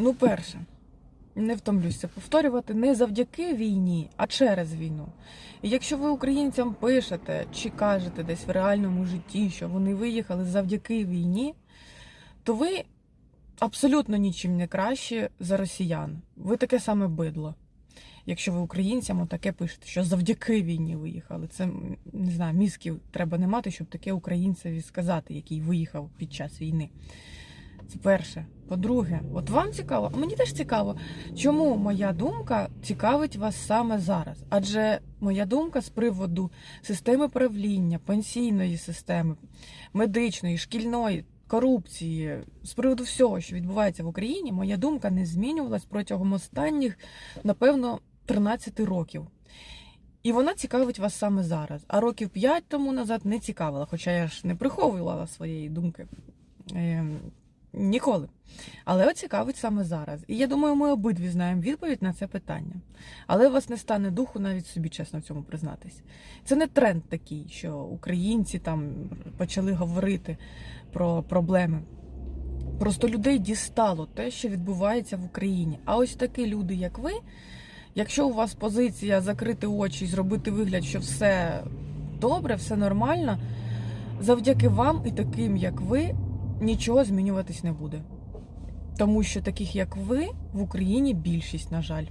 Ну, перше, не втомлюся повторювати не завдяки війні, а через війну. Якщо ви українцям пишете чи кажете десь в реальному житті, що вони виїхали завдяки війні, то ви абсолютно нічим не кращі за росіян. Ви таке саме бидло. Якщо ви українцям таке пишете, що завдяки війні виїхали. Це не знаю, мізків треба не мати, щоб таке українцеві сказати, який виїхав під час війни. Це перше. По-друге, от вам цікаво, а мені теж цікаво, чому моя думка цікавить вас саме зараз? Адже моя думка з приводу системи правління, пенсійної системи, медичної, шкільної, корупції, з приводу всього, що відбувається в Україні, моя думка не змінювалась протягом останніх, напевно, 13 років. І вона цікавить вас саме зараз. А років 5 тому назад не цікавила, хоча я ж не приховувала своєї думки. Ніколи. Але от цікавить саме зараз. І я думаю, ми обидві знаємо відповідь на це питання. Але у вас не стане духу навіть собі чесно в цьому признатись. Це не тренд такий, що українці там почали говорити про проблеми. Просто людей дістало те, що відбувається в Україні. А ось такі люди, як ви, якщо у вас позиція закрити очі і зробити вигляд, що все добре, все нормально, завдяки вам і таким, як ви, нічого змінюватись не буде. Тому що таких, як ви, в Україні більшість, на жаль.